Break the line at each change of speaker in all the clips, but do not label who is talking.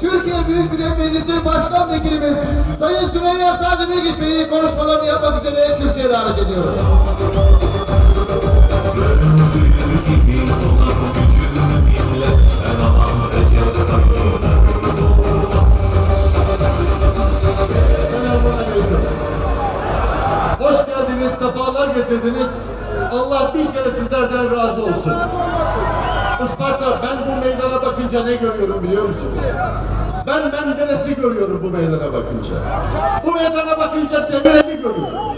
Türkiye Büyük Millet Meclisi Başkan Vekilimiz Sayın Süreyya Sadi Bilgiç Bey'i konuşmalarını yapmak üzere kürsüye davet
Selamünaleyküm. Hoş geldiniz, sefalar getirdiniz. Allah bin kere sizlerden razı bakınca ne görüyorum biliyor musunuz? Ben Menderes'i görüyorum bu meydana bakınca. Bu meydana bakınca Demirel'i görüyorum.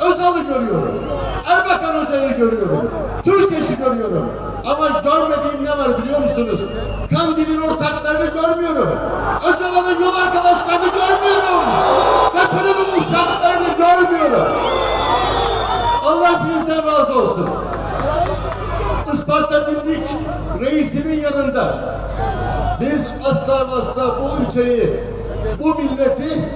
Özal'ı görüyorum. Erbakan Hoca'yı görüyorum. Türkeş'i görüyorum. Ama görmediğim ne var biliyor musunuz? Kandil'in ortaklarını görmüyorum. Öcalan'ın yol arkadaşlarını görmüyorum. FETÖ'nün uşaklarını görmüyorum. Allah bizden razı olsun. Isparta Dimdik reisinin yanında biz asla asla bu ülkeyi, bu milleti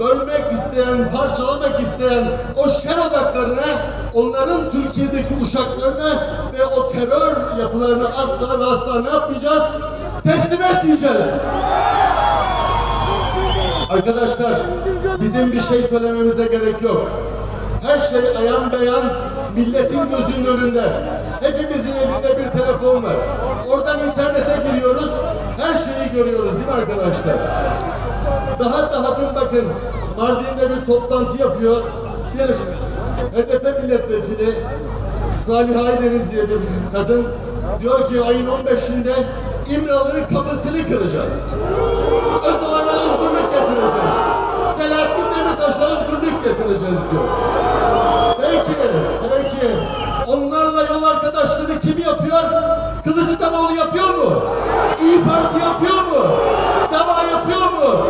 bölmek isteyen, parçalamak isteyen o şer odaklarına, onların Türkiye'deki uşaklarına ve o terör yapılarını asla ve asla ne yapmayacağız? Teslim etmeyeceğiz. Arkadaşlar bizim bir şey söylememize gerek yok. Her şey ayan beyan milletin gözünün önünde. Hepimizin elinde bir telefon var. Oradan internete giriyoruz. Her şeyi görüyoruz değil mi arkadaşlar? Daha daha dün bakın Mardin'de bir toplantı yapıyor. Bir HDP milletvekili Salih Aydeniz diye bir kadın diyor ki ayın 15'inde İmralı'nın kapısını kıracağız. Öcalan'a özgürlük getireceğiz. Selahattin Demirtaş'a özgürlük getireceğiz diyor. Peki, peki. Onlarla yol arkadaşlığını kim yapıyor? Kılıçdaroğlu yapıyor mu? İyi Parti yapıyor mu? Deva yapıyor mu?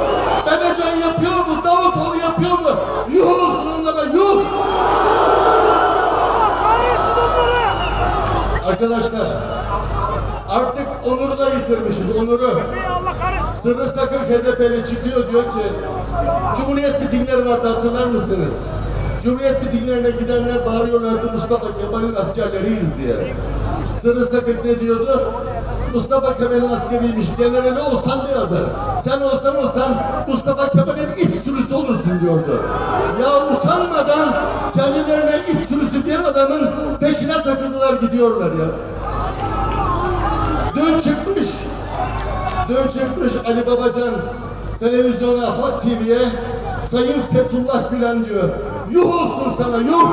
Bebecan yapıyor mu? Davutoğlu yapıyor mu? Yuh olsun onlara yuh! Arkadaşlar artık onuru da yitirmişiz onuru. Sırrı Sakın HDP'li çıkıyor diyor ki Cumhuriyet mitingleri vardı hatırlar mısınız? Cumhuriyet mitinglerine gidenler bağırıyorlardı Mustafa Kemal'in askerleriyiz diye. Sırrı Sakın ne diyordu? Mustafa Kemal'in askeriymiş. Generali olsan da yazar. Sen olsan olsan Mustafa Kemal'in iç sürüsü olursun diyordu. Ya utanmadan kendilerine iç sürüsü diyen adamın peşine takıldılar gidiyorlar ya. Dün çıkmış. Dün çıkmış Ali Babacan televizyona Halk TV'ye Sayın Fethullah Gülen diyor. Yuh olsun sana yuh.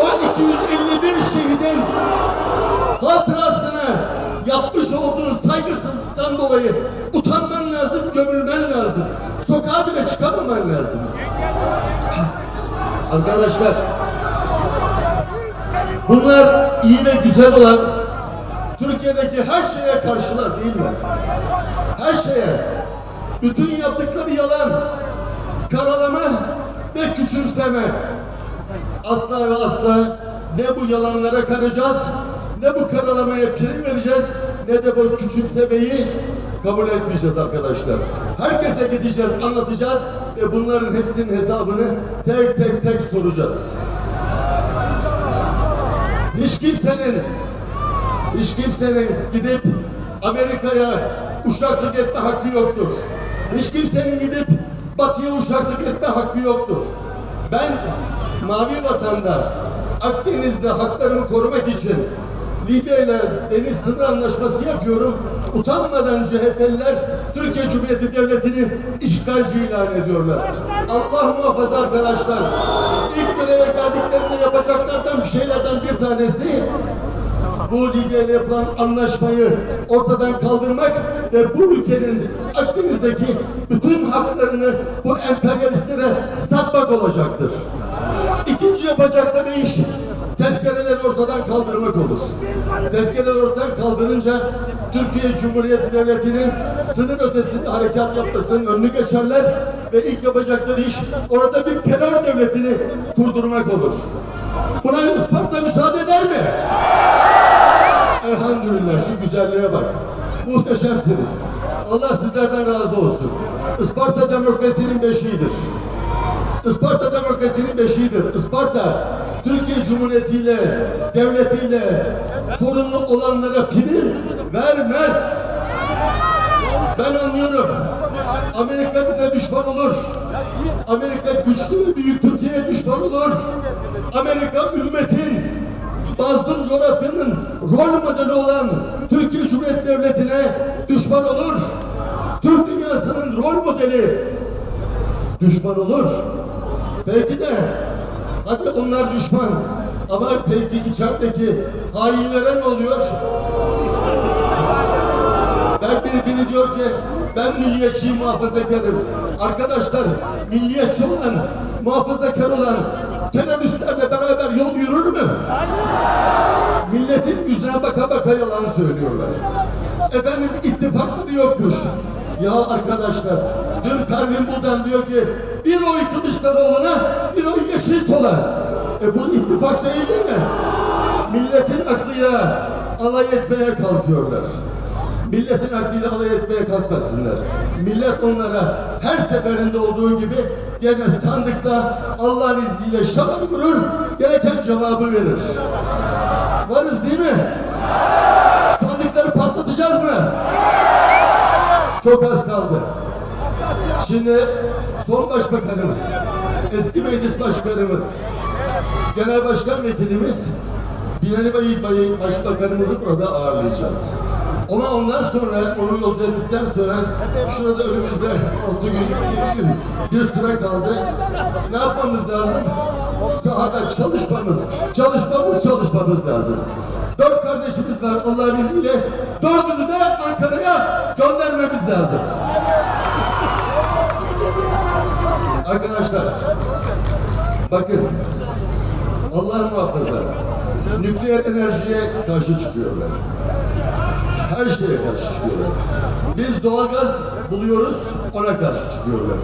O 251 şehidin hatırasına yapmış olduğun saygısızlıktan dolayı utanman lazım, gömülmen lazım. Sokağa bile çıkamaman lazım. Arkadaşlar bunlar iyi ve güzel olan Türkiye'deki her şeye karşılar değil mi? Her şeye. Bütün yaptıkları yalan, karalama ve küçümseme. Asla ve asla ne bu yalanlara kanacağız, ne bu karalamaya prim vereceğiz, ne de bu küçümsemeyi kabul etmeyeceğiz arkadaşlar. Herkese gideceğiz, anlatacağız ve bunların hepsinin hesabını tek tek tek soracağız. Hiç kimsenin hiç kimsenin gidip Amerika'ya uşaklık etme hakkı yoktur. Hiç kimsenin gidip Batı'ya uşaklık etme hakkı yoktur. Ben Mavi Vatan'da Akdeniz'de haklarımı korumak için Libya ile deniz sınır anlaşması yapıyorum. Utanmadan CHP'liler Türkiye Cumhuriyeti Devleti'ni işgalci ilan ediyorlar. Allah muhafaza arkadaşlar. İlk göreve geldiklerinde yapacaklardan bir şeylerden bir tanesi bu Libya yapılan anlaşmayı ortadan kaldırmak ve bu ülkenin Akdeniz'deki bütün haklarını bu emperyalistlere satmak olacaktır. İkinci yapacakları iş tezkereleri ortadan kaldırmak olur. Tezkereleri ortadan kaldırınca Türkiye Cumhuriyeti Devleti'nin sınır ötesinde harekat yapmasının önünü geçerler ve ilk yapacakları iş orada bir terör devletini kurdurmak olur. Buna Isparta müsaade eder mi? Elhamdülillah şu güzelliğe bak. Muhteşemsiniz. Allah sizlerden razı olsun. Isparta demokrasinin beşiğidir. Isparta demokrasinin beşiğidir. Isparta Türkiye Cumhuriyeti ile devletiyle sorunlu olanlara prim vermez. Ben anlıyorum. Amerika bize düşman olur. Amerika güçlü ve büyük Türkiye'ye düşman olur. Amerika ümmetin mazlum coğrafyanın rol modeli olan Türkiye Cumhuriyeti Devleti'ne düşman olur. Türk dünyasının rol modeli düşman olur. Belki de hadi onlar düşman ama peki içerideki hainlere ne oluyor? Ben biri, biri diyor ki ben milliyetçiyim muhafazakarım. Arkadaşlar milliyetçi olan, muhafazakar olan teröristlerle beraber yol yürür mü? Milletin yüzüne baka baka yalan söylüyorlar. Efendim ittifakları yokmuş. Ya arkadaşlar dün Pervin Buldan diyor ki bir oy Kılıçdaroğlu'na bir oy Yeşil Sol'a. E bu ittifak değil mi? Milletin aklıyla alay etmeye kalkıyorlar. Milletin aklıyla alay etmeye kalkmasınlar. Millet onlara her seferinde olduğu gibi gene sandıkta Allah'ın izniyle şabanı vurur, gereken cevabı verir. Varız değil mi? Sandıkları patlatacağız mı? Çok az kaldı. Şimdi son başbakanımız, eski meclis başkanımız, genel başkan vekilimiz Binali Bey, Bey başbakanımızı burada ağırlayacağız. Ama ondan sonra onu yolcu ettikten sonra şurada önümüzde 6 gün, 7 gün bir süre kaldı. Ne yapmamız lazım? Sahada çalışmamız, çalışmamız, çalışmamız lazım. Dört kardeşimiz var Allah'ın izniyle. Dördünü de Ankara'ya göndermemiz lazım. Arkadaşlar, bakın Allah muhafaza nükleer enerjiye karşı çıkıyorlar. Her şeye karşı çıkıyorlar. Biz doğalgaz buluyoruz, ona karşı çıkıyorlar.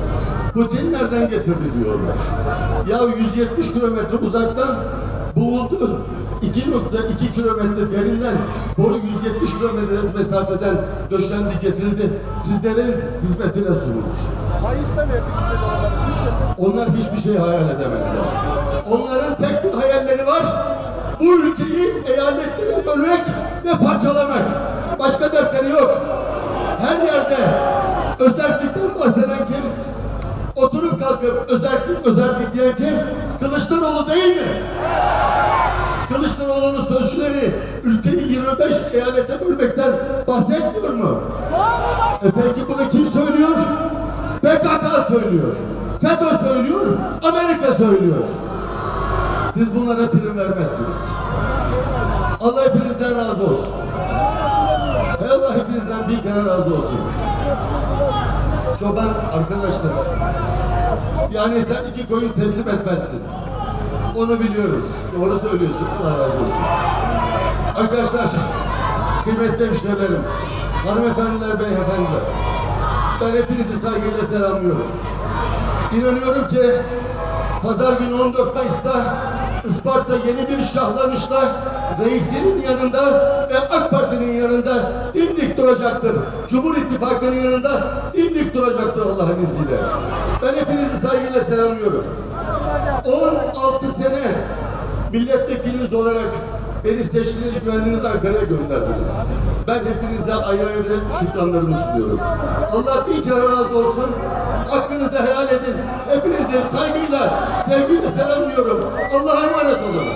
Putin nereden getirdi diyorlar. Ya 170 kilometre uzaktan bulundu. 2.2 kilometre derinden boru 170 kilometre mesafeden döşendi getirildi. Sizlerin hizmetine sunuldu.
Mayıs'ta verdik
Onlar hiçbir şey hayal edemezler. Onların tek bir hayalleri var. Bu ülkeyi eyaletleri bölmek ve parçalamak. Başka dertleri yok. Her yerde özellikten bahseden kim? Oturup kalkıp özellik özellik diyen kim? Kılıçdaroğlu değil mi? Kılıçdaroğlu'nun sözcüleri ülkeyi 25 eyalete bölmekten bahsetmiyor mu? E peki bunu kim söylüyor? PKK söylüyor. FETÖ söylüyor. Amerika söylüyor. Siz bunlara prim vermezsiniz. Allah hepinizden razı olsun. Hay Allah hepinizden bir kere razı olsun. Çoban arkadaşlar. Yani sen iki koyun teslim etmezsin. Onu biliyoruz. Doğru söylüyorsun. Allah razı olsun. Arkadaşlar, kıymetli hemşirelerim, hanımefendiler, beyefendiler. Ben hepinizi saygıyla selamlıyorum. İnanıyorum ki pazar günü 14 Mayıs'ta Isparta yeni bir şahlanışla reisinin yanında ve AK Parti'nin yanında dimdik duracaktır. Cumhur İttifakı'nın yanında dimdik duracaktır Allah'ın izniyle. Ben hepinizi saygıyla selamlıyorum. 16 sene milletvekiliniz olarak beni seçtiniz, güvendiniz Ankara'ya gönderdiniz. Ben hepinize ayrı ayrı şükranlarımı sunuyorum. Allah bir kere razı olsun. Hakkınızı helal edin. Hepinizi saygıyla, sevgiyle selamlıyorum. Allah'a emanet olun.